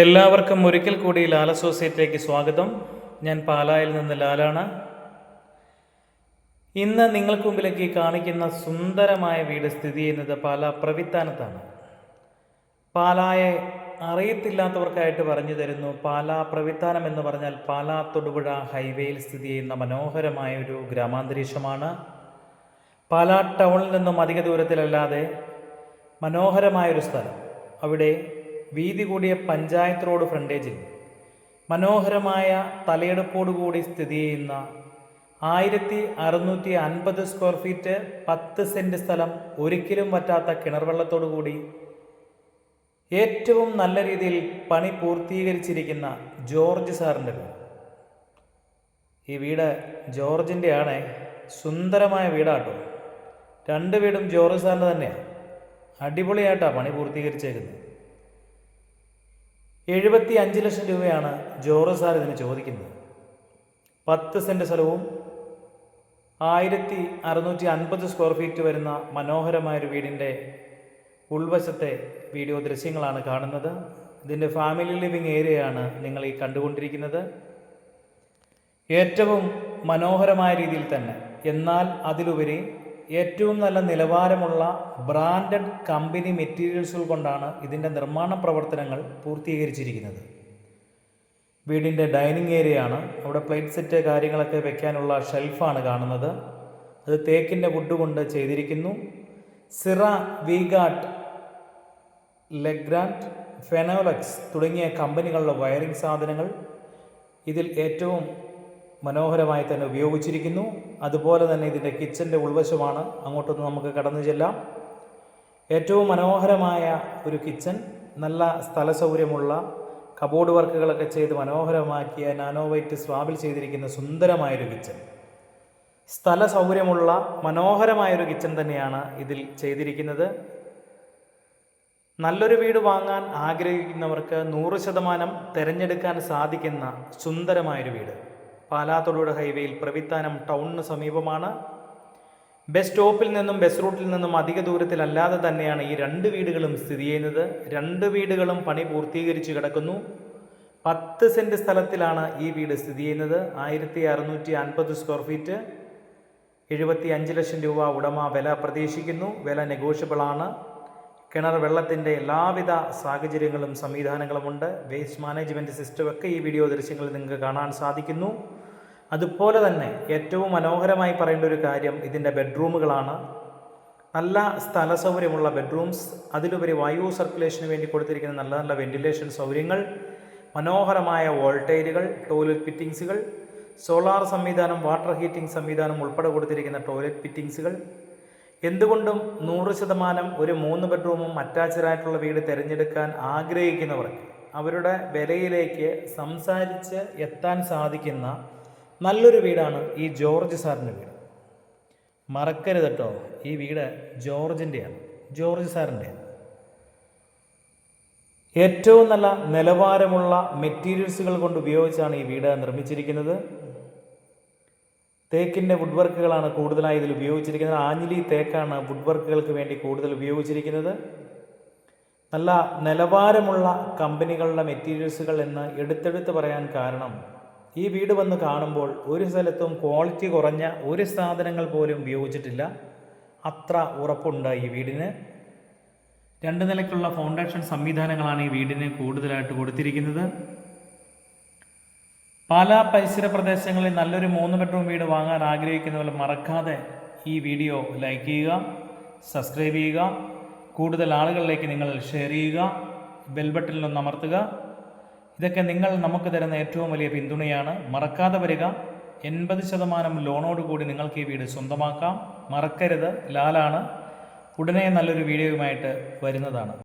എല്ലാവർക്കും ഒരിക്കൽ കൂടി ലാൽ അസോസിയേറ്റിലേക്ക് സ്വാഗതം. ഞാൻ പാലായിൽ നിന്ന് ലാലാണ്. ഇന്ന് നിങ്ങൾക്ക് മുമ്പിലേക്ക് കാണിക്കുന്ന സുന്ദരമായ വീട് സ്ഥിതി ചെയ്യുന്നത് പാല പ്രവിത്താനത്താണ്. പാലായെ അറിയത്തില്ലാത്തവർക്കായിട്ട് പറഞ്ഞു തരുന്നു പാല പ്രവിത്താനം എന്ന് പറഞ്ഞാൽ പാല തൊടുപുഴ ഹൈവേയിൽ സ്ഥിതി ചെയ്യുന്ന മനോഹരമായ ഒരു ഗ്രാമാന്തരീക്ഷമാണ്. പാല ടൗണിൽ നിന്നും അധിക ദൂരത്തിലല്ലാതെ മനോഹരമായൊരു സ്ഥലം. അവിടെ വീതി കൂടിയ പഞ്ചായത്ത് റോഡ് ഫ്രണ്ടേജിൽ മനോഹരമായ തലയെടുപ്പോടുകൂടി സ്ഥിതി ചെയ്യുന്ന ആയിരത്തി അറുന്നൂറ്റി അൻപത് സ്ക്വയർ ഫീറ്റ് പത്ത് സെന്റ് സ്ഥലം ഒരിക്കലും പറ്റാത്ത കിണർ വെള്ളത്തോടു കൂടി ഏറ്റവും നല്ല രീതിയിൽ പണി പൂർത്തീകരിച്ചിരിക്കുന്ന ജോർജ് സാറിന്റെ വീട്. ഈ വീട് ജോർജിന്റെ ആണ് സുന്ദരമായ വീടാട്ടോ. രണ്ട് വീടും ജോർജ് സാറിന്റെ തന്നെയാണ് അടിപൊളിയായിട്ടാണ് പണി പൂർത്തീകരിച്ചേക്കുന്നത്. എഴുപത്തി അഞ്ച് ലക്ഷം രൂപയാണ് ജോറോ സാർ ഇതിന് ചോദിക്കുന്നത്. പത്ത് സെന്റ് സ്ഥലവും ആയിരത്തി അറുന്നൂറ്റി അൻപത് സ്ക്വയർ ഫീറ്റ് വരുന്ന മനോഹരമായൊരു വീടിന്റെ ഉൾവശത്തെ വീഡിയോ ദൃശ്യങ്ങളാണ് കാണുന്നത്. ഇതിന്റെ ഫാമിലി ലിവിങ് ഏരിയയാണ് നിങ്ങൾ ഈ കണ്ടുകൊണ്ടിരിക്കുന്നത്. ഏറ്റവും മനോഹരമായ രീതിയിൽ തന്നെ. എന്നാൽ അതിലുപരി ഏറ്റവും നല്ല നിലവാരമുള്ള ബ്രാൻഡഡ് കമ്പനി മെറ്റീരിയൽസുകൾ കൊണ്ടാണ് ഇതിന്റെ നിർമ്മാണ പ്രവർത്തനങ്ങൾ പൂർത്തീകരിച്ചിരിക്കുന്നത്. വീടിന്റെ ഡൈനിങ് ഏരിയ ആണ് അവിടെ പ്ലേറ്റ് സെറ്റ് കാര്യങ്ങളൊക്കെ വെക്കാനുള്ള ഷെൽഫാണ് കാണുന്നത്. അത് തേക്കിന്റെ വുഡ് കൊണ്ട് ചെയ്തിരിക്കുന്നു. സിറ വിഗാട്ട് ലെഗ്രാൻഡ് ഫെനോലക്സ് തുടങ്ങിയ കമ്പനികളുടെ വയറിംഗ് സാധനങ്ങൾ ഇതിൽ ഏറ്റവും മനോഹരമായി തന്നെ ഉപയോഗിച്ചിരിക്കുന്നു. അതുപോലെ തന്നെ ഇതിന്റെ കിച്ചന്റെ ഉൾവശമാണ്. അങ്ങോട്ടൊന്ന് നമുക്ക് കടന്നു ചെല്ലാം. ഏറ്റവും മനോഹരമായ ഒരു കിച്ചൺ നല്ല സ്ഥല സൗകര്യമുള്ള കബോർഡ് വർക്കുകളൊക്കെ ചെയ്ത് മനോഹരമാക്കിയ നാനോവൈറ്റ് സ്വാബിൽ ചെയ്തിരിക്കുന്ന സുന്ദരമായൊരു കിച്ചൺ സ്ഥല സൗകര്യമുള്ള മനോഹരമായൊരു കിച്ചൺ തന്നെയാണ് ഇതിൽ ചെയ്തിരിക്കുന്നത്. നല്ലൊരു വീട് വാങ്ങാൻ ആഗ്രഹിക്കുന്നവർക്ക് നൂറ് ശതമാനം തിരഞ്ഞെടുക്കാൻ സാധിക്കുന്ന സുന്ദരമായൊരു വീട്. പാലാത്തൊടുപുഴ ഹൈവേയിൽ പ്രവിത്താനം ടൗണിന് സമീപമാണ്. ബസ് സ്റ്റോപ്പിൽ നിന്നും ബസ് റൂട്ടിൽ നിന്നും അധിക ദൂരത്തിലല്ലാതെ തന്നെയാണ് ഈ രണ്ട് വീടുകളും സ്ഥിതി ചെയ്യുന്നത്. രണ്ട് വീടുകളും പണി പൂർത്തീകരിച്ച് കിടക്കുന്നു. പത്ത് സെന്റ് സ്ഥലത്തിലാണ് ഈ വീട് സ്ഥിതി ചെയ്യുന്നത്. ആയിരത്തി അറുന്നൂറ്റി അൻപത് സ്ക്വയർ ഫീറ്റ്. എഴുപത്തി അഞ്ച് ലക്ഷം രൂപ ഉടമ വില പ്രതീക്ഷിക്കുന്നു. വില നെഗോഷ്യബിൾ ആണ് കിണർ വെള്ളത്തിന്റെ എല്ലാവിധ സാഹചര്യങ്ങളും സംവിധാനങ്ങളുമുണ്ട് വേസ്റ്റ് മാനേജ്മെന്റ് സിസ്റ്റമൊക്കെ ഈ വീഡിയോ ദൃശ്യങ്ങളിൽ നിങ്ങൾക്ക് കാണാൻ സാധിക്കുന്നു. അതുപോലെ തന്നെ ഏറ്റവും മനോഹരമായി പറയേണ്ട ഒരു കാര്യം ഇതിന്റെ ബെഡ്റൂമുകളാണ്. നല്ല സ്ഥല സൗകര്യമുള്ള ബെഡ്റൂംസ് അതിലുപരി വായു സർക്കുലേഷന് വേണ്ടി കൊടുത്തിരിക്കുന്ന നല്ല നല്ല വെന്റിലേഷൻ സൗകര്യങ്ങൾ മനോഹരമായ വോൾട്ടേജുകൾ ടോയ്ലറ്റ് ഫിറ്റിങ്സുകൾ സോളാർ സംവിധാനം വാട്ടർ ഹീറ്റിംഗ് സംവിധാനം ഉൾപ്പെടെ കൊടുത്തിരിക്കുന്ന ടോയ്ലറ്റ് ഫിറ്റിങ്സുകൾ എന്തുകൊണ്ടും നൂറ് ശതമാനം ഒരു മൂന്ന് ബെഡ്റൂമും അറ്റാച്ച്ഡ് ആയിട്ടുള്ള വീട് തിരഞ്ഞെടുക്കാൻ ആഗ്രഹിക്കുന്നവർക്ക് അവരുടെ വിലയിലേക്ക് സംസാരിച്ച് എത്താൻ സാധിക്കുന്ന നല്ലൊരു വീടാണ് ഈ ജോർജ് സാറിന്റെ വീട്. മറക്കരുത് കേട്ടോ ഈ വീട് ജോർജിന്റെയാണ്. ജോർജ് സാറിന്റെയാണ് ഏറ്റവും നല്ല നിലവാരമുള്ള മെറ്റീരിയൽസുകൾ കൊണ്ട് ഉപയോഗിച്ചാണ് ഈ വീട് നിർമ്മിച്ചിരിക്കുന്നത്. തേക്കിന്റെ വുഡ് വർക്കുകളാണ് കൂടുതലായി ഇതിൽ ഉപയോഗിച്ചിരിക്കുന്നത്. ആഞ്ഞിലി തേക്കാണ് വുഡ് വർക്കുകൾക്ക് വേണ്ടി കൂടുതൽ ഉപയോഗിച്ചിരിക്കുന്നത്. നല്ല നിലവാരമുള്ള കമ്പനികളുടെ മെറ്റീരിയൽസുകൾ എന്ന് എടുത്തെടുത്ത് പറയാൻ കാരണം ഈ വീട് വന്ന് കാണുമ്പോൾ ഒരു സ്ഥലത്തും ക്വാളിറ്റി കുറഞ്ഞ ഒരു സാധനങ്ങൾ പോലും ഉപയോഗിച്ചിട്ടില്ല. അത്ര ഉറപ്പുണ്ട് ഈ വീടിന്. രണ്ട് നിലയ്ക്കുള്ള ഫൗണ്ടേഷൻ സംവിധാനങ്ങളാണ് ഈ വീടിന് കൂടുതലായിട്ട് കൊടുത്തിരിക്കുന്നത്. പാലാ പരിസര പ്രദേശങ്ങളിൽ നല്ലൊരു മൂന്ന് ബെഡ്റൂം വീട് വാങ്ങാൻ ആഗ്രഹിക്കുന്നവർ മറക്കാതെ ഈ വീഡിയോ ലൈക്ക് ചെയ്യുക സബ്സ്ക്രൈബ് ചെയ്യുക കൂടുതൽ ആളുകളിലേക്ക് നിങ്ങൾ ഷെയർ ചെയ്യുക ബെൽ ബട്ടണിൽ ഒന്ന് അമർത്തുക. ഇതൊക്കെ നിങ്ങൾ നമുക്ക് തരുന്ന ഏറ്റവും വലിയ പിന്തുണയാണ്. മറക്കാതെ വരിക. എൺപത് ശതമാനം ലോണോട് കൂടി നിങ്ങൾക്ക് ഈ വീട് സ്വന്തമാക്കാം. മറക്കരുത്. ലാലാണ്. ഉടനെ നല്ലൊരു വീഡിയോയുമായിട്ട് വരുന്നതാണ്.